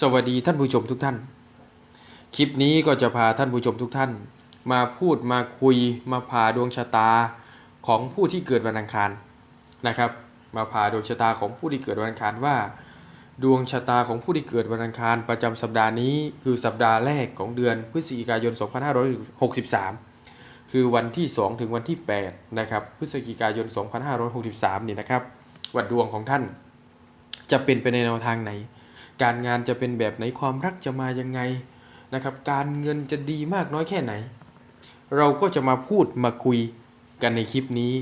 สวัสดีท่านผู้ชมทุกท่าน คลิปนี้ก็จะพาท่านผู้ชมทุกท่าน มาพูดมาคุยมาผ่าดวงชะตาของผู้ที่เกิดวันอังคารนะครับ มาผ่าดวงชะตาของผู้ที่เกิดวันอังคารว่า ดวงชะตาของผู้ที่เกิดวันอังคารประจำสัปดาห์นี้ คือสัปดาห์แรกของเดือนพฤศจิกายน 2563 คือวันที่ 2 ถึงวันที่ 8 นะครับ พฤศจิกายน 2563 นี่นะครับ วัดดวงของท่านจะเป็นไปในแนวทางไหน การงานจะเป็นแบบไหนความรักจะมายังไงนะครับ การเงินจะดีมากน้อยแค่ไหน เราก็จะมาพูดมาคุยกันในคลิปนี้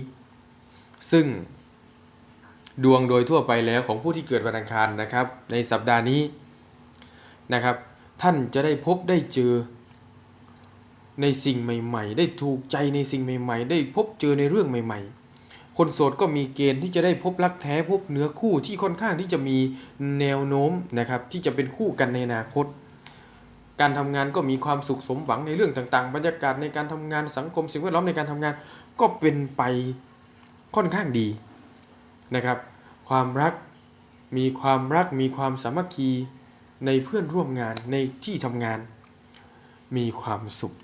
ซึ่งดวงโดยทั่วไปแล้วของผู้ที่เกิดวันอังคารนะครับ ในสัปดาห์นี้นะครับ ท่านจะได้พบได้เจอในสิ่งใหม่ ๆ ได้ถูกใจในสิ่งใหม่ ๆ ได้พบเจอในเรื่องใหม่ ๆ คนโสดก็มีเกณฑ์ที่จะได้พบรักแท้พบเนื้อคู่ที่ค่อนข้างที่จะมีแนวโน้มนะครับที่จะเป็นคู่กันในอนาคต การทำงานก็มีความสุขสมหวังในเรื่องต่างๆ บรรยากาศในการทำงานสังคมสิ่งแวดล้อมในการทำงานก็เป็นไปค่อนข้างดีนะครับ ความรักมีความรักมีความสามัคคีในเพื่อนร่วมงานในที่ทำงาน มีความสุข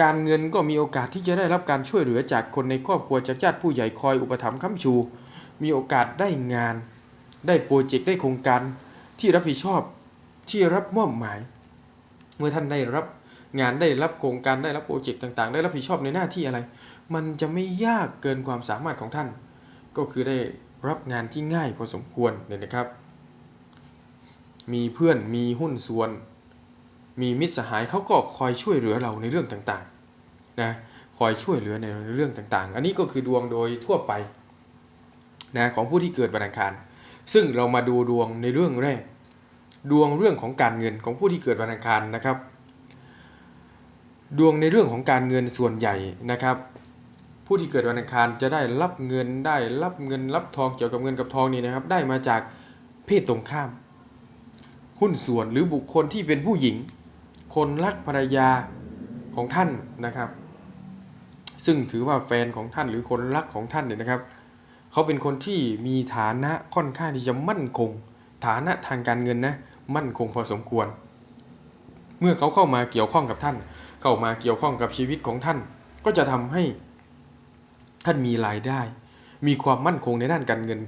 การเงินก็มีโอกาสที่จะได้รับการช่วยเหลือจากคนในครอบครัวจากญาติผู้ใหญ่คอยอุปถัมภ์ค้ำชู มีโอกาสได้งาน ได้โปรเจกต์ได้โครงการที่รับผิดชอบที่รับมอบหมาย เมื่อท่านได้รับงานได้รับโครงการได้รับโปรเจกต์ต่างๆ ได้รับผิดชอบในหน้าที่อะไร มันจะไม่ยากเกินความสามารถของท่าน ก็คือได้รับงานที่ง่ายพอสมควรเนี่ยนะครับ มีเพื่อนมีหุ้นส่วน มีมิตรสหายเขาก็คอยช่วยเหลือเราในเรื่องต่างๆนะคอยช่วยเหลือในเรื่องต่างๆ อันนี้ก็คือดวงโดยทั่วไปนะของผู้ที่เกิดวันอังคาร ซึ่งเรามาดูดวงในเรื่องแรก ดวงเรื่องของการเงินของผู้ที่เกิดวันอังคารนะครับ ดวงในเรื่องของการเงินส่วนใหญ่นะครับ ผู้ที่เกิดวันอังคารจะได้รับเงินได้รับเงินรับทองเกี่ยวกับเงินกับทองนี่นะครับ ได้มาจากเพศตรงข้าม หุ้นส่วนหรือบุคคลที่เป็นผู้หญิง คนรักภรรยาของท่านนะครับ ซึ่งถือว่าแฟนของท่านหรือคนรักของท่านเนี่ยนะครับ เขาเป็นคนที่มีฐานะค่อนข้างที่จะมั่นคง ฐานะทางการเงินนะมั่นคงพอสมควร เมื่อเขาเข้ามาเกี่ยวข้องกับท่าน เข้ามาเกี่ยวข้องกับชีวิตของท่าน ก็จะทำให้ท่านมีรายได้ มีความมั่นคงในด้านการเงิน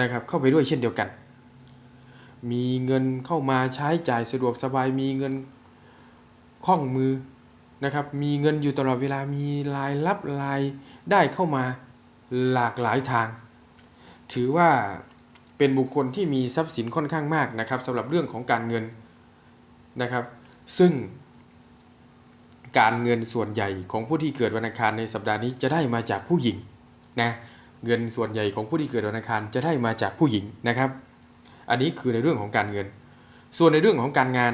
นะครับ เข้าไปด้วยเช่นเดียวกัน มีเงินเข้ามาใช้จ่ายสะดวกสบาย มีเงินคล่องมือนะครับ มีเงินอยู่ตลอดเวลา มีรายรับรายได้เข้ามาหลากหลายทาง ถือว่าเป็นบุคคลที่มีทรัพย์สินค่อนข้างมากนะครับสำหรับเรื่องของการเงินนะครับ ซึ่งการเงินส่วนใหญ่ของผู้ที่เกิดวันอังคารในสัปดาห์นี้จะได้มาจากผู้หญิงนะเงินส่วนใหญ่ของผู้ที่เกิดวันอังคารจะได้มาจากผู้หญิงนะครับ อันนี้คือในเรื่องของการเงิน ส่วนในเรื่องของการงาน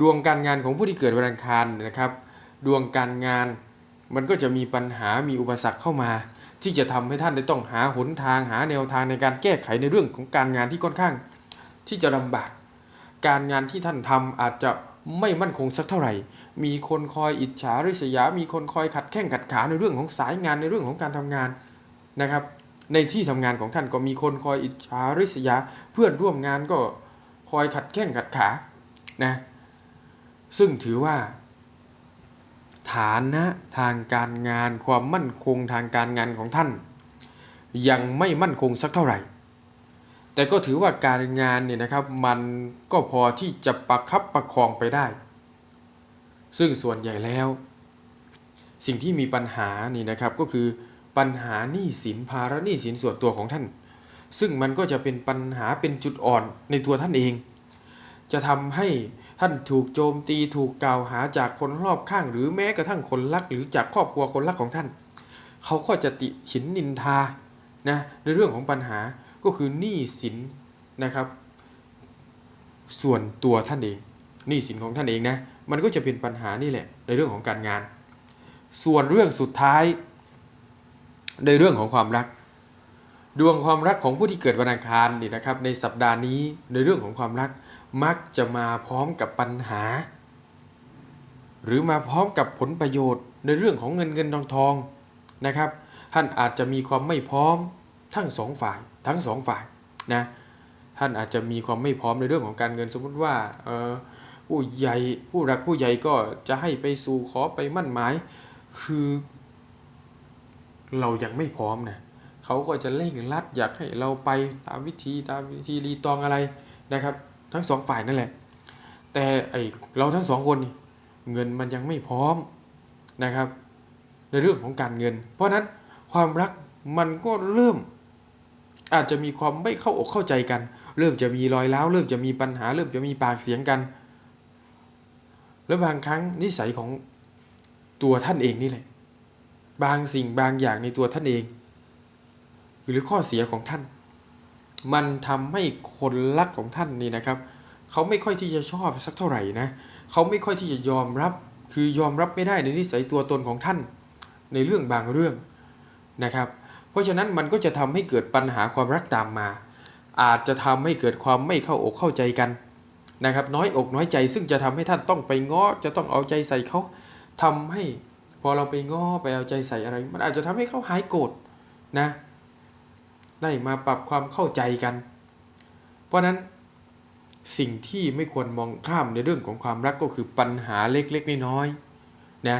ดวงการงานของผู้ที่เกิดวันอังคารนะครับ ดวงการงานมันก็จะมีปัญหามีอุปสรรคเข้ามา ที่จะทำให้ท่านได้ต้องหาหนทางหาแนวทางในการแก้ไขในเรื่องของการงานที่ค่อนข้าง ที่จะลำบาก การงานที่ท่านทำอาจจะไม่มั่นคงสักเท่าไหร่ มีคนคอยอิจฉาริษยา มีคนคอยขัดแข้งขัดขาในเรื่องของสายงานในเรื่องของการทำงานนะครับ ในที่ทำงานของท่านก็มีคนคอยอิจฉาริษยา เพื่อนร่วมงานก็คอยขัดแข้งขัดขานะซึ่งถือว่า ฐานะทางการงานความมั่นคงทางการงานของท่าน ยังไม่มั่นคงสักเท่าไหร่ แต่ก็ถือว่าการงานเนี่ยนะครับ มันก็พอที่จะประคับประคองไปได้ ซึ่งส่วนใหญ่แล้ว สิ่งที่มีปัญหานี่นะครับก็คือ ปัญหาหนี้สินภาระหนี้สินส่วนตัวของท่าน ซึ่งมันก็จะเป็นปัญหาเป็นจุดอ่อนในตัวท่านเอง จะทำให้ท่านถูกโจมตีถูกกล่าวหาจากคนรอบข้าง หรือแม้กระทั่งคนรักหรือจากครอบครัวคนรักของท่าน เขาก็จะติฉินนินทานะในเรื่องของปัญหาก็คือหนี้สินนะครับ ส่วนตัวท่านเองหนี้สินของท่านเองนะมันก็จะเป็นปัญหานี่แหละในเรื่องของการงาน ส่วนเรื่องสุดท้าย ในเรื่องของความรัก ดวงความรักของผู้ที่เกิดวันอังคารนี่นะครับ ในสัปดาห์นี้ในเรื่องของความรักมักจะมาพร้อมกับปัญหา หรือมาพร้อมกับผลประโยชน์ ในเรื่องของเงินเงินทองทองนะครับ ท่านอาจจะมีความไม่พร้อมทั้งสองฝ่ายทั้งสองฝ่ายนะท่านอาจจะมีความไม่พร้อมในเรื่องของการเงินสมมุติว่าเออผู้ใหญ่ผู้รักผู้ใหญ่ก็จะให้ไปสู่ขอไปมั่นหมาย คือ เรายังไม่พร้อมนะเขาก็จะเร่งรัดอยากให้เราไปตามวิธีตามวิธีรีตองอะไรนะครับ ทั้งสองฝ่ายนั่นแหละ แต่ไอเราทั้งสองคนเงินมันยังไม่พร้อมนะครับ ในเรื่องของการเงิน เพราะฉะนั้นความรักมันก็เริ่ม อาจจะมีความไม่เข้าอกเข้าใจกัน เริ่มจะมีรอยร้าวเริ่มจะมีปัญหา เริ่มจะมีปากเสียงกัน แล้วบางครั้งนิสัยของตัวท่านเองนี่แหละ บางสิ่งบางอย่างในตัวท่านเอง หรือข้อเสียของท่าน มันทำให้คนรักของท่านนี่นะครับ เขาไม่ค่อยที่จะชอบสักเท่าไหร่นะเขาไม่ค่อยที่จะยอมรับ คือยอมรับไม่ได้ในนิสัยตัวตนของท่าน ในเรื่องบางเรื่องนะครับ เพราะฉะนั้นมันก็จะทำให้เกิดปัญหาความรักตามมา อาจจะทำให้เกิดความไม่เข้าอกเข้าใจกันนะครับ น้อยอกน้อยใจซึ่งจะทำให้ท่านต้องไปง้อจะต้องเอาใจใส่เขาทำให้ อเราไปง้อไปเอาใจใส่อะไร มันอาจจะทำให้เขาหายโกรธนะได้มาปรับความเข้าใจกัน เพราะฉะนั้นสิ่งที่ไม่ควรมองข้ามในเรื่องของความรักก็คือปัญหาเล็กๆน้อยๆนะ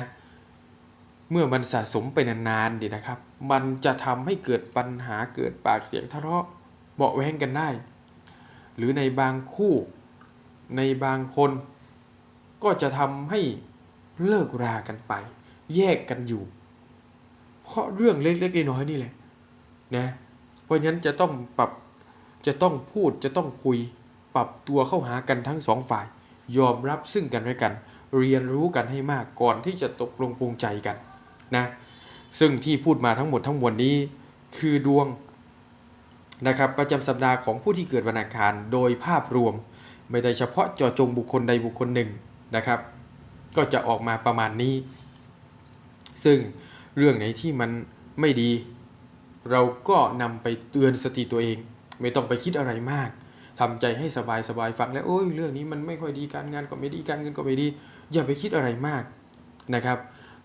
เมื่อมันสะสมไปนานๆดีนะครับ มันจะทำให้เกิดปัญหาเกิดปากเสียงทะเลาะเบาแว้งกันได้ หรือในบางคู่ในบางคน ก็จะทำให้เลิกรากันไป แยกกันอยู่ เพราะเรื่องเล็กๆน้อยๆนี่แหละนะเพราะฉะนั้นจะต้องปรับจะต้องพูดจะต้องคุย ปรับตัวเข้าหากันทั้งสองฝ่าย ยอมรับซึ่งกันและกัน เรียนรู้กันให้มากก่อนที่จะตกลงปรงใจกันนะซึ่งที่พูดมาทั้งหมดทั้งมวลนี้ คือดวงนะครับประจำสัปดาห์ของผู้ที่เกิดวันอังคารโดยภาพรวม ไม่ได้เฉพาะเจาะจงบุคคลใดบุคคลหนึ่งนะครับ ก็จะออกมาประมาณนี้ ซึ่งเรื่องไหนที่มันไม่ดี เราก็นำไปเตือนสติตัวเอง ไม่ต้องไปคิดอะไรมากทำใจให้สบายสบายฟังแล้วโอ้ยเรื่องนี้มันไม่ค่อยดีการงานก็ไม่ดีการเงินก็ไม่ดี อย่าไปคิดอะไรมากนะครับ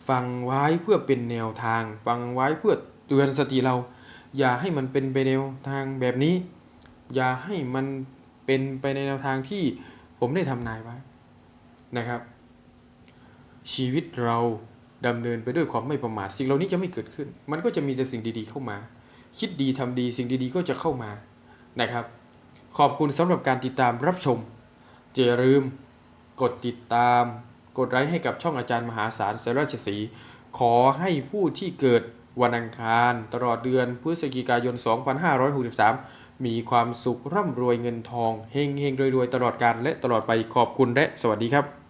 ฟังไว้เพื่อเป็นแนวทาง ฟังไว้เพื่อเตือนสติเรา อย่าให้มันเป็นไปแนวทางแบบนี้ อย่าให้มันเป็นไปในแนวทางที่ผมได้ทำนายไว้นะครับ ชีวิตเรา ดำเนินไปด้วยความไม่ประมาทสิ่งเหล่านี้จะไม่เกิดขึ้น มันก็จะมีแต่สิ่งดีๆเข้ามา คิดดีทำดีสิ่งดีๆก็จะเข้ามานะครับ ขอบคุณสำหรับการติดตามรับชมอย่าลืมกดติดตาม กดไลค์ให้กับช่องอาจารย์มหาศาลเสราชสีขอให้ผู้ที่เกิดวันอังคาร ตลอดเดือนพฤศจิกายน 2563 มีความสุขร่ำรวยเงินทองเฮงเฮงรวยๆตลอดการและตลอดไปขอบคุณและสวัสดีครับ